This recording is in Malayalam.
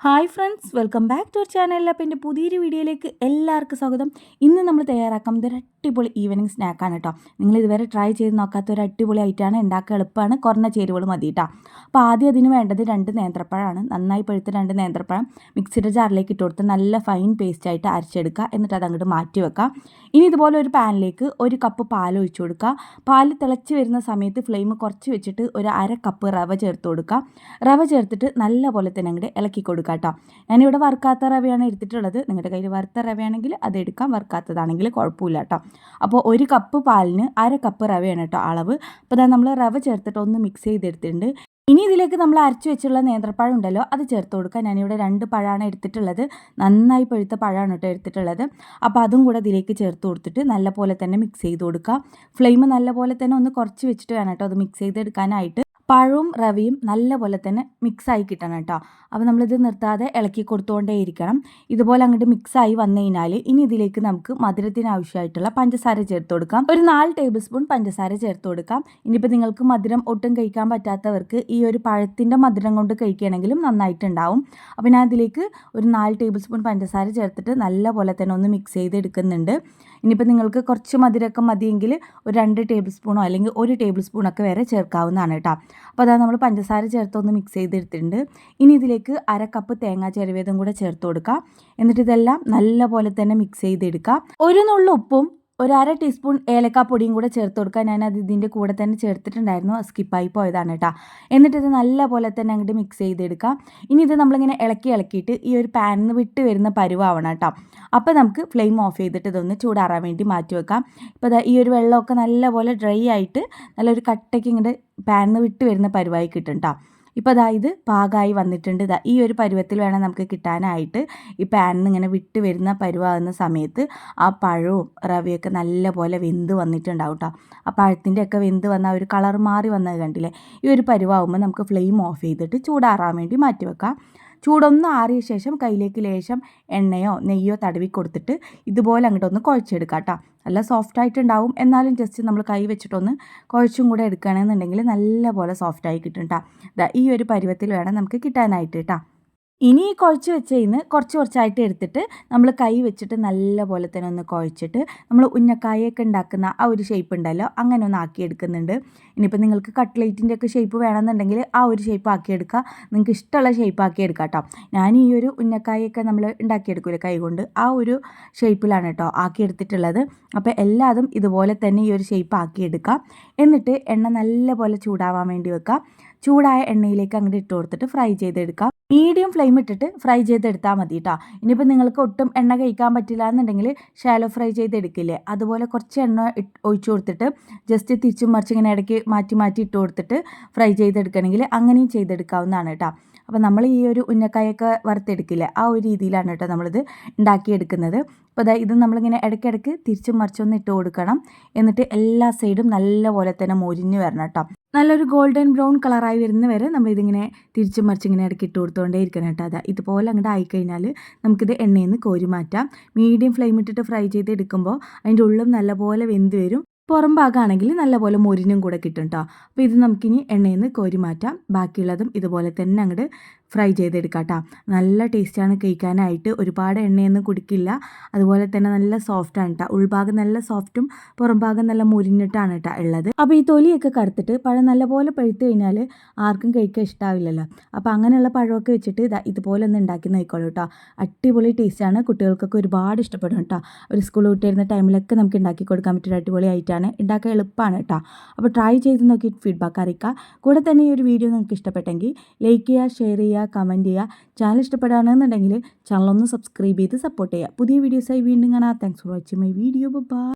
Hi friends welcome back to our channel അപ്പോൾ എന്റെ പുതിയൊരു വീഡിയോയിലേക്ക് എല്ലാവർക്കും സ്വാഗതം. ഇന്ന് നമ്മൾ തയ്യാറാക്കുന്നത് ഒരു അടിപൊളി ഈവനിങ് സ്നാക്കാണ് കേട്ടോ നിങ്ങൾ ഇതുവരെ ട്രൈ ചെയ്ത് നോക്കാത്ത ഒരു അടിപൊളി ആയിട്ടാണ് ഉണ്ടാക്കുക എളുപ്പമാണ്. കുറഞ്ഞ ചേരുവകൾ മതി കേട്ടോ അപ്പോൾ ആദ്യം അതിന് വേണ്ടത് രണ്ട് നേന്ത്രപ്പഴമാണ് നന്നായി പഴുത്ത രണ്ട് നേന്ത്രപ്പഴം മിക്സിയുടെ ജാറിലേക്ക് ഇട്ട് കൊടുത്ത് നല്ല ഫൈൻ പേസ്റ്റ് ആയിട്ട് അരച്ചെടുക്കുക. എന്നിട്ട് അത് അങ്ങോട്ട് മാറ്റി വെക്കാം ഇനി ഇതുപോലെ ഒരു പാനിലേക്ക് ഒരു കപ്പ് പാൽ ഒഴിച്ചു കൊടുക്കുക. പാൽ തിളച്ച് വരുന്ന സമയത്ത് ഫ്ലെയിം കുറച്ച് വെച്ചിട്ട് ഒരു അര കപ്പ് റവ ചേർത്ത് കൊടുക്കുക. റവ ചേർത്തിട്ട് നല്ല പോലെ തന്നെ അങ്ങോട്ട് ഇളക്കി കൊടുക്കുക കേട്ടോ. ഞാനിവിടെ വറുക്കാത്ത റവയാണ് എടുത്തിട്ടുള്ളത്. നിങ്ങളുടെ കയ്യിൽ വറുത്ത റവയാണെങ്കിൽ അത് എടുക്കാം. വറുക്കാത്തതാണെങ്കിൽ കുഴപ്പമില്ല കേട്ടോ. അപ്പോൾ ഒരു കപ്പ് പാലിന് അര കപ്പ് റവയാണ് കേട്ടോ അളവ്. അപ്പോൾ നമ്മൾ റവ ചേർത്തിട്ട് ഒന്ന് മിക്സ് ചെയ്തെടുത്തിട്ടുണ്ട്. ഇനി ഇതിലേക്ക് നമ്മൾ അരച്ചു വെച്ചുള്ള നേന്ത്രപ്പഴം ഉണ്ടല്ലോ അത് ചേർത്ത് കൊടുക്കുക ഞാനിവിടെ രണ്ട് പഴമാണ് എടുത്തിട്ടുള്ളത്. നന്നായി പഴുത്ത പഴമാണ് കേട്ടോ എടുത്തിട്ടുള്ളത്. അപ്പോൾ അതും കൂടെ ഇതിലേക്ക് ചേർത്ത് കൊടുത്തിട്ട് നല്ല പോലെ തന്നെ മിക്സ് ചെയ്ത് കൊടുക്കുക ഫ്ലെയിം നല്ല പോലെ തന്നെ ഒന്ന് കുറച്ച് വെച്ചിട്ട് വേണം കേട്ടോ അത് മിക്സ് ചെയ്തെടുക്കാനായിട്ട്. പഴവും റവിയും നല്ലപോലെ തന്നെ മിക്സായി കിട്ടണം കേട്ടോ. അപ്പോൾ നമ്മളിത് നിർത്താതെ ഇളക്കി കൊടുത്തുകൊണ്ടേ ഇരിക്കണം. ഇതുപോലെ അങ്ങോട്ട് മിക്സായി വന്നു കഴിഞ്ഞാൽ ഇനി ഇതിലേക്ക് നമുക്ക് മധുരത്തിന് ആവശ്യമായിട്ടുള്ള പഞ്ചസാര ചേർത്ത് കൊടുക്കാം. ഒരു നാല് ടേബിൾ സ്പൂൺ പഞ്ചസാര ചേർത്ത് കൊടുക്കാം. ഇനിയിപ്പോൾ നിങ്ങൾക്ക് മധുരം ഒട്ടും കഴിക്കാൻ പറ്റാത്തവർക്ക് ഈ ഒരു പഴത്തിന്റെ മധുരം കൊണ്ട് കഴിക്കുകയാണെങ്കിലും നന്നായിട്ടുണ്ടാവും. അപ്പോൾ ഞാൻ അതിലേക്ക് ഒരു നാല് ടേബിൾ സ്പൂൺ പഞ്ചസാര ചേർത്തിട്ട് നല്ലപോലെ തന്നെ ഒന്ന് മിക്സ് ചെയ്ത് എടുക്കുന്നുണ്ട് ഇനിയിപ്പോൾ നിങ്ങൾക്ക് കുറച്ച് മധുരമൊക്കെ മതിയെങ്കിൽ ഒരു രണ്ട് ടേബിൾ സ്പൂണോ അല്ലെങ്കിൽ ഒരു ടേബിൾ സ്പൂണൊക്കെ വരെ ചേർക്കാവുന്നതാണ് കേട്ടോ. അപ്പോൾ അതാ നമ്മൾ പഞ്ചസാര ചേർത്തൊന്ന് മിക്സ് ചെയ്തെടുത്തിട്ടുണ്ട്. ഇനി ഇതിലേക്ക് അര കപ്പ് തേങ്ങാ ചെരുവേതും കൂടെ ചേർത്ത് കൊടുക്കാം. എന്നിട്ട് ഇതെല്ലാം നല്ല പോലെ തന്നെ മിക്സ് ചെയ്തെടുക്കാം. ഒരു നുള്ള ഉപ്പും ഒരു അര ടീസ്പൂൺ ഏലക്കാപ്പൊടിയും കൂടെ ചേർത്ത് കൊടുക്കുക ഞാനത് ഇതിന്റെ കൂടെ തന്നെ ചേർത്തിട്ടുണ്ടായിരുന്നു. സ്കിപ്പായി പോയതാണ് കേട്ടോ എന്നിട്ടിത് നല്ല പോലെ തന്നെ അങ്ങോട്ട് മിക്സ് ചെയ്തെടുക്കാം. ഇനി ഇത് നമ്മളിങ്ങനെ ഇളക്കി ഇളക്കിയിട്ട് ഈ ഒരു പാനിൽ നിന്ന് വിട്ട് വരുന്ന പരുവാവണം കേട്ടോ അപ്പോൾ നമുക്ക് ഫ്ലെയിം ഓഫ് ചെയ്തിട്ട് ഇതൊന്ന് ചൂടാറാൻ വേണ്ടി മാറ്റി വെക്കാം. ഇപ്പോൾ ഈ ഒരു വെള്ളമൊക്കെ നല്ലപോലെ ഡ്രൈ ആയിട്ട് നല്ലൊരു കട്ടയ്ക്ക് ഇങ്ങോട്ട് പാനിൽ നിന്ന് വിട്ട് വരുന്ന പരുവായി കിട്ടും കേട്ടോ ഇപ്പോൾ അതാ ഇത് പാകമായി വന്നിട്ടുണ്ട്. ഇതാ ഈ ഒരു പരുവത്തിൽ വേണം നമുക്ക് കിട്ടാനായിട്ട്. ഈ പാനിൽ ഇങ്ങനെ വിട്ട് വരുന്ന പരുവാകുന്ന സമയത്ത് ആ പഴവും റവയൊക്കെ നല്ലപോലെ വെന്ത് വന്നിട്ടുണ്ടാവും കേട്ടോ ആ പഴത്തിന്റെ ഒക്കെ വെന്ത് വന്ന ഒരു കളർ മാറി വന്നത് കണ്ടില്ലേ? ഈ ഒരു പരുവാകുമ്പോൾ നമുക്ക് ഫ്ലെയിം ഓഫ് ചെയ്തിട്ട് ചൂടാറാൻ വേണ്ടി മാറ്റി വെക്കാം. ചൂടൊന്ന് ആറിയ ശേഷം കയ്യിലേക്ക് ലേശം എണ്ണയോ നെയ്യോ തടവി കൊടുത്തിട്ട് ഇതുപോലെ അങ്ങോട്ടൊന്ന് കുഴച്ചെടുക്കാം കേട്ടോ നല്ല സോഫ്റ്റ് ആയിട്ടുണ്ടാവും. എന്നാലും ജസ്റ്റ് നമ്മൾ കൈ വെച്ചിട്ടൊന്ന് കുഴച്ചും കൂടെ എടുക്കുകയാണെന്നുണ്ടെങ്കിൽ നല്ല പോലെ സോഫ്റ്റായി കിട്ടും കേട്ടോ ഈ ഒരു പരുവത്തിൽ വേണം നമുക്ക് കിട്ടാനായിട്ട് കേട്ടോ ഇനി ഈ കുഴച്ച് വെച്ചതിന് കുറച്ച് കുറച്ചായിട്ട് എടുത്തിട്ട് നമ്മൾ കൈ വെച്ചിട്ട് നല്ല പോലെ തന്നെ ഒന്ന് കുഴച്ചിട്ട് നമ്മൾ ഉന്നക്കായൊക്കെ ഉണ്ടാക്കുന്ന ആ ഒരു ഷേപ്പ് ഉണ്ടല്ലോ അങ്ങനെ ഒന്ന് ആക്കി എടുക്കുന്നുണ്ട് ഇനിയിപ്പോൾ നിങ്ങൾക്ക് കട്ട്ലേറ്റിന്റെ ഒക്കെ ഷേപ്പ് വേണമെന്നുണ്ടെങ്കിൽ ആ ഒരു ഷേപ്പ് ആക്കിയെടുക്കുക നിങ്ങൾക്ക് ഇഷ്ടമുള്ള ഷേപ്പ് ആക്കി എടുക്കാം കേട്ടോ. ഞാൻ ഈ ഒരു ഉന്നക്കായൊക്കെ നമ്മൾ ഉണ്ടാക്കിയെടുക്കില്ല കൈ കൊണ്ട്? ആ ഒരു ഷേപ്പിലാണ് കേട്ടോ ആക്കിയെടുത്തിട്ടുള്ളത്. അപ്പോൾ എല്ലാതും ഇതുപോലെ തന്നെ ഈ ഒരു ഷേപ്പ് ആക്കിയെടുക്കാം. എന്നിട്ട് എണ്ണ നല്ല പോലെ ചൂടാവാൻ വേണ്ടി വെക്കുക ചൂടായ എണ്ണയിലേക്ക് അങ്ങോട്ട് ഇട്ട് കൊടുത്തിട്ട് ഫ്രൈ ചെയ്തെടുക്കാം. മീഡിയം ഫ്ലെയിം ഇട്ടിട്ട് ഫ്രൈ ചെയ്തെടുത്താൽ മതി കേട്ടോ ഇനിയിപ്പോൾ നിങ്ങൾക്ക് ഒട്ടും എണ്ണ കഴിക്കാൻ പറ്റില്ല എന്നുണ്ടെങ്കിൽ ഷാലോ ഫ്രൈ ചെയ്തെടുക്കില്ലേ? അതുപോലെ കുറച്ച് എണ്ണ ഒഴിച്ചു കൊടുത്തിട്ട് ജസ്റ്റ് തിരിച്ചും മറിച്ച് ഇങ്ങനെ ഇടയ്ക്ക് മാറ്റി മാറ്റി ഇട്ട് കൊടുത്തിട്ട് ഫ്രൈ ചെയ്തെടുക്കണമെങ്കിൽ അങ്ങനെയും ചെയ്തെടുക്കാവുന്നതാണ് കേട്ടോ. അപ്പോൾ നമ്മൾ ഈ ഒരു ഉന്നക്കായൊക്കെ വറുത്തെടുക്കില്ല? ആ ഒരു രീതിയിലാണ് കേട്ടോ നമ്മളിത് ഉണ്ടാക്കിയെടുക്കുന്നത്. അപ്പോൾ അതായത് ഇത് നമ്മളിങ്ങനെ ഇടയ്ക്കിടയ്ക്ക് തിരിച്ചും മറിച്ചൊന്ന് ഇട്ട് കൊടുക്കണം. എന്നിട്ട് എല്ലാ സൈഡും നല്ലപോലെ തന്നെ മൊരിഞ്ഞ് വരണം കേട്ടോ നല്ലൊരു ഗോൾഡൻ ബ്രൗൺ കളറായി വരുന്ന വരെ നമ്മളിതിങ്ങനെ തിരിച്ചും മറിച്ച് ഇങ്ങനെ ഇടയ്ക്ക് ഇട്ട് കൊടുത്തുകൊണ്ടേ ഇരിക്കണം കേട്ടോ അതാ ഇതുപോലെ അങ്ങോട്ട് ആയിക്കഴിഞ്ഞാൽ നമുക്കിത് എണ്ണയിൽ നിന്ന് കോരി മാറ്റാം. മീഡിയം ഫ്ലെയിം ഇട്ടിട്ട് ഫ്രൈ ചെയ്ത് എടുക്കുമ്പോൾ അതിന്റെ ഉള്ളും നല്ലപോലെ വെന്ത് വരും. പുറം ഭാഗമാണെങ്കിൽ നല്ലപോലെ മൊരിനും കൂടെ കിട്ടും കേട്ടോ അപ്പോൾ ഇത് നമുക്കിനി എണ്ണയിൽ നിന്ന് കോരി മാറ്റാം. ബാക്കിയുള്ളതും ഇതുപോലെ തന്നെ അങ്ങോട്ട് ഫ്രൈ ചെയ്തെടുക്കാം കേട്ടോ നല്ല ടേസ്റ്റാണ് കഴിക്കാനായിട്ട്. ഒരുപാട് എണ്ണയൊന്നും കുടിക്കില്ല. അതുപോലെ തന്നെ നല്ല സോഫ്റ്റാണ് കേട്ടോ ഉൾഭാഗം നല്ല സോഫ്റ്റും പുറംഭാഗം നല്ല മുരിഞ്ഞിട്ടാണ് കേട്ടോ ഉള്ളത്. അപ്പോൾ ഈ തൊലിയൊക്കെ കറുത്തിട്ട് പഴം നല്ലപോലെ പഴുത്ത് കഴിഞ്ഞാൽ ആർക്കും കഴിക്കാൻ ഇഷ്ടാവില്ലല്ലോ. അപ്പോൾ അങ്ങനെയുള്ള പഴമൊക്കെ വെച്ചിട്ട് ഇതാ ഇതുപോലെ ഒന്ന് ഉണ്ടാക്കി നോക്കിക്കോളൂ കേട്ടോ അടിപൊളി ടേസ്റ്റാണ്. കുട്ടികൾക്കൊക്കെ ഒരുപാട് ഇഷ്ടപ്പെടും കേട്ടോ ഒരു സ്കൂൾ വിട്ടിരുന്ന ടൈമിലൊക്കെ നമുക്ക് ഉണ്ടാക്കി കൊടുക്കാൻ പറ്റിയ അടിപൊളി ആയിട്ടാണ് ഉണ്ടാക്കാൻ എളുപ്പമാണ് കേട്ടോ അപ്പോൾ ട്രൈ ചെയ്ത് നോക്കിയിട്ട് ഫീഡ്ബാക്ക് അറിയിക്കുക. കൂടെ തന്നെ ഈ ഒരു വീഡിയോ നിങ്ങൾക്ക് ഇഷ്ടപ്പെട്ടെങ്കിൽ ലൈക്ക് ചെയ്യുക ഷെയർ ചെയ്യുക ചെയ്യുക കമന്റ് ചെയ്യുക. ചാനൽ ഇഷ്ടപ്പെടുകയാണെന്നുണ്ടെങ്കിൽ ചാനൽ ഒന്ന് സബ്സ്ക്രൈബ് ചെയ്ത് സപ്പോർട്ട് ചെയ്യുക. പുതിയ വീഡിയോസായി വീണ്ടും കാണാം. Thanks for watching my video bye